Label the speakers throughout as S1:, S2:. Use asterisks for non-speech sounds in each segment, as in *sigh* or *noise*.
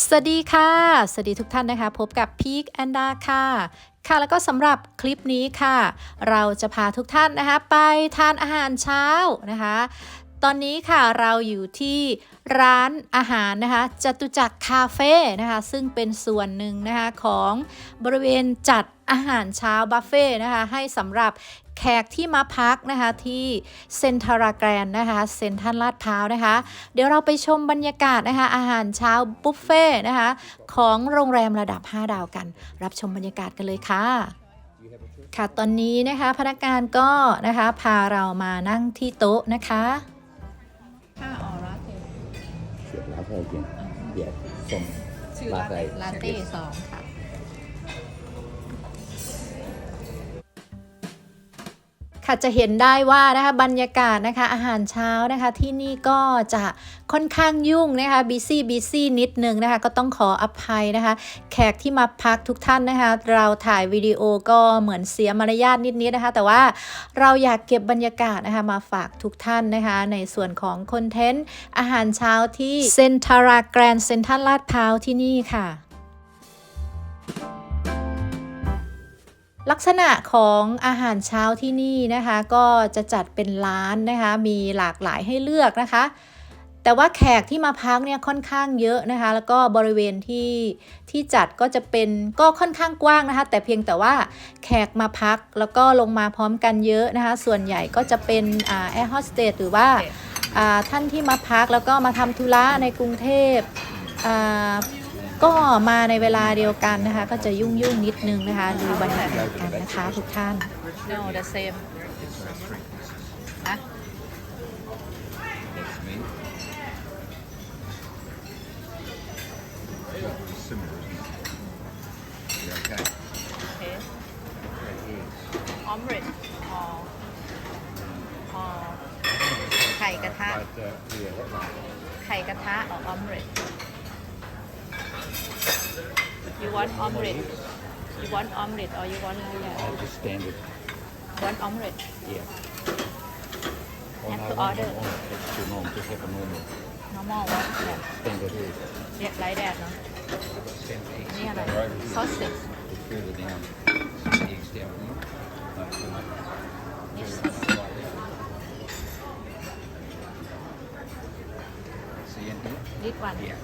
S1: สวัสดีค่ะ สวัสดีทุกท่านนะคะ พบกับพีคแอนดาค่ะ ค่ะแล้วก็สำหรับคลิปนี้ค่ะ เราจะพาทุกท่านนะคะ ไปทานอาหารเช้านะคะ ตอนนี้ค่ะเราอยู่ที่ร้านอาหารนะคะจตุจักรคาเฟ่นะคะ ซึ่งเป็นส่วนหนึ่งนะคะของบริเวณจัดอาหารเช้าบุฟเฟ่นะคะให้สำหรับ แขกที่มาพักนะคะที่เซนทราแกรนนะคะเซนทันลาดพร้าวนะคะ เดี๋ยวเราไปชมบรรยากาศนะคะอาหารเช้าบุฟเฟ่นะคะของโรงแรมระดับ 5 ดาวกัน รับชมบรรยากาศกันเลยค่ะค่ะตอนนี้นะคะพนักงานก็นะคะพาเรามานั่งที่โต๊ะนะคะ
S2: ค่ะออราเต้
S3: เสียบแล้
S2: วเพิ่
S3: มเพียงเบียดสม
S2: ลาเต้ลาเต้สองค่ะ
S1: ค่ะจะเห็นได้ว่านะคะบรรยากาศนะคะอาหารเช้านะคะที่นี่ก็จะค่อนข้างยุ่งนะคะบีซี่บีซี่นิดนึงนะคะก็ต้องขออภัยนะคะ แขกที่มาพักทุกท่านนะคะ เราถ่ายวิดีโอก็เหมือนเสียมารยาทนิดๆนะคะ แต่ว่าเราอยากเก็บบรรยากาศนะคะมาฝากทุกท่านนะคะ ในส่วนของคอนเทนต์อาหารเช้าที่เซนทาราแกรนเซนทัลลาดพร้าวที่นี่ค่ะ ลักษณะของอาหารเช้าที่นี่นะคะ ก็จะจัดเป็นร้านนะคะ มีหลากหลายให้เลือกนะคะ แต่ว่าแขกที่มาพักเนี่ยค่อนข้างเยอะนะคะ แล้วก็บริเวณที่ที่จัดก็จะเป็นก็ค่อนข้างกว้างนะคะ แต่เพียงแต่ว่าแขกมาพักแล้วก็ลงมาพร้อมกันเยอะนะคะ ส่วนใหญ่ก็จะเป็นแอร์โฮสเตสหรือว่าาท่านที่มาพักแล้วก็มาทำธุระในกรุงเทพ ก็มาในเวลาเดียวกันนะคะ ก็จะยุ่งยุ่งๆนิดนึงนะคะดูบรรยากาศกันนะคะทุกท่าน
S2: no the same นะ
S3: Okay.
S2: โอเคออมเรดออออไข่กระทะ
S3: But, uh, yeah, what one?
S2: ไข่กระทะอออมเรด you want omelette you want omelette or you want like that
S3: Oh, just standard.
S2: want omelette
S3: Yeah.
S2: Have
S3: no,
S2: to
S3: I
S2: order.
S3: don't want it. It's too long. Just have a normal
S2: normal one แบบ
S3: standard here.
S2: เรียกไรแดดเนาะ
S3: Standard eggs.
S2: นี่อะไร
S3: They're over here.
S2: ซอสเซ็ต
S3: Just further down. Eggs down here. No, too much.
S2: Yes.
S3: Too much like that. See in here?
S2: นิดวัน
S3: Yeah.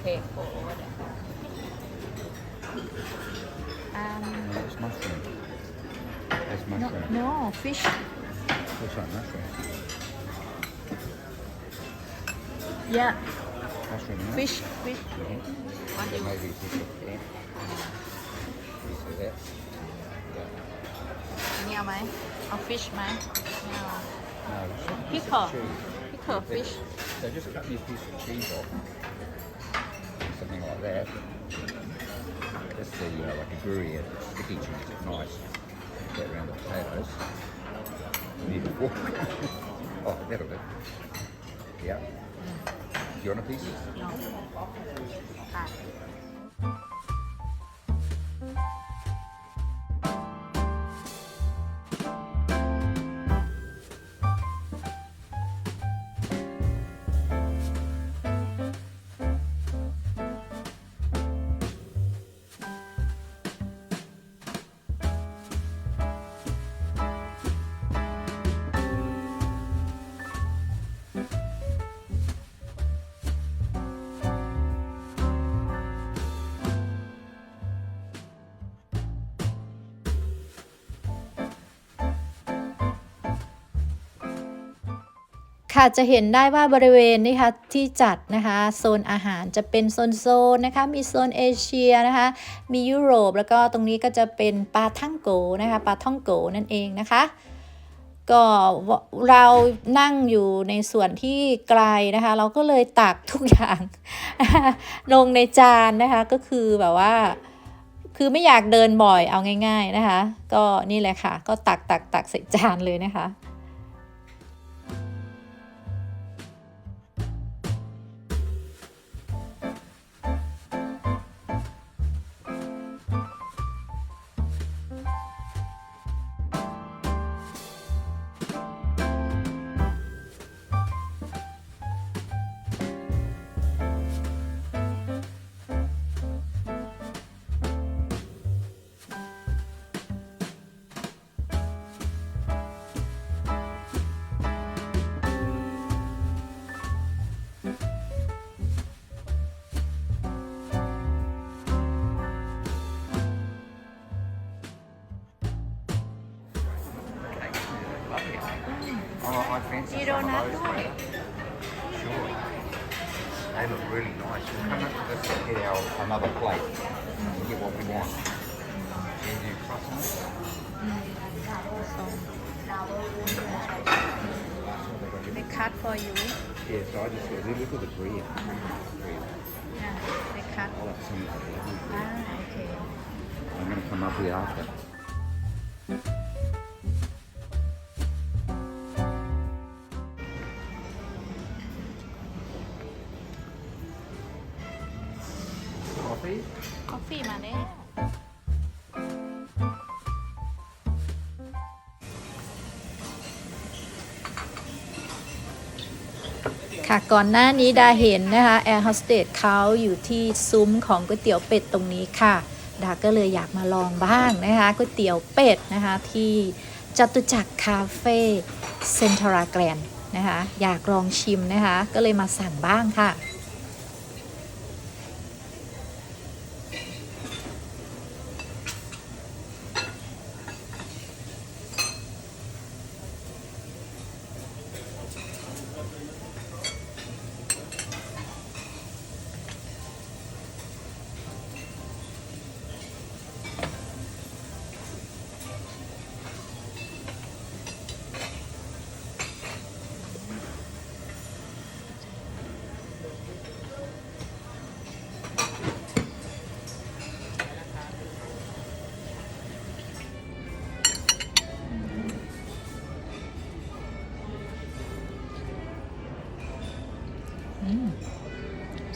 S2: เดอืม
S3: No, it's mushroom. That's
S2: no
S3: mushroom.
S2: no fish
S3: Looks like mushroom.
S2: yeah
S3: Mushroom, isn't it?
S2: fish fish
S3: Yeah.
S2: What
S3: Yeah,
S2: you-
S3: maybe it's just a yeah. Piece of that. Yeah.
S2: นี่เอาไหมเอา fish ไหมไม่เอา
S3: No, it's
S2: Pickle.
S3: cheese.
S2: pickle fish
S3: So just cut me a piece of cheese off. Something like that. Just the, uh, like a gruyere, sticky cheese, it's nice. Put that around the potatoes. Need a fork. *laughs* oh, that'll do. Yeah. Do you want a piece?
S2: เน ค่ะ
S1: จะเห็นได้ว่าบริเวณนี้ค่ะที่จัดนะคะโซนอาหารจะเป็นโซนโซนๆนะคะมีโซนเอเชียนะคะมียุโรปแล้วก็ตรงนี้ก็จะเป็นปลาท่องโกนะคะปลาท่องโกนั่นเองนะคะก็เรานั่งอยู่ในส่วนที่ไกลนะคะ เราก็เลยตักทุกอย่าง ลงในจานนะคะก็คือแบบว่า คือไม่อยากเดินบ่อยเอาง่าย ๆนะคะ ก็นี่แหละค่ะ ก็ตักตักตักใส่จานเลยนะคะ
S3: I, I fancy
S2: You don't
S3: some
S2: have of
S3: those
S2: to.
S3: Sure. They look really nice. We'll come up to this and get our another plate and get what we want. Can you do croissants?
S2: So they cut for you.
S3: Yeah, so I just look at the bread. Uh-huh.
S2: Yeah, they cut.
S3: I'll have some that.
S2: Ah, okay.
S3: I'm going to come up with after.
S2: กาแฟมาแล้ว
S1: ค่ะก่อนหน้านี้ดาเห็นนะคะแอร์โฮสเตสเขาอยู่ที่ซุ้มของก๋วยเตี๋ยวเป็ดตรงนี้ค่ะ ดาก็เลยอยากมาลองบ้างนะคะก๋วยเตี๋ยวเป็ดนะคะที่จตุจักรคาเฟ่เซนทราแกรนนะคะอยากลองชิมนะคะก็เลยมาสั่งบ้างค่ะ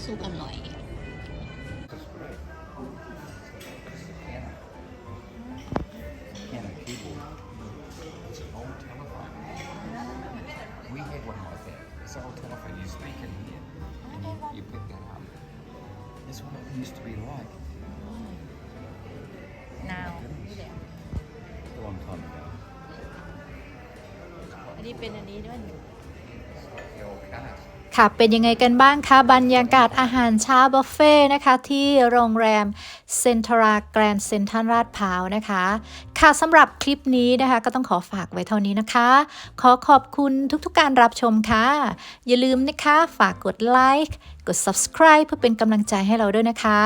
S2: ซุปอร่อย
S3: That's great. Piano. Piano keyboard. It's an old telephone. We had one like that. It's an old telephone. You speak in here and you, you pick that up. That's what it used to be like
S2: now
S3: a long time ago.
S2: อันนี้เป็นอันนี้ด้วย
S3: The old cars.
S1: ค่ะเป็นยังไงกันบ้างคะบรรยากาศอาหารเช้าบุฟเฟ่ต์นะคะที่โรงแรมเซนทราแกรนเซนทันราดพร้าวนะคะ ค่ะสำหรับคลิปนี้นะคะ ก็ต้องขอฝากไว้เท่านี้นะคะ ขอขอบคุณทุกๆการรับชมค่ะ อย่าลืมนะคะฝากกดไลค์กด subscribe เพื่อเป็นกำลังใจให้เราด้วยนะคะ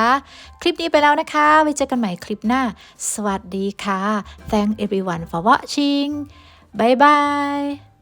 S1: คลิปนี้ไปแล้วนะคะไว้เจอกันใหม่คลิปหน้า สวัสดีค่ะ Thank everyone for watching Bye bye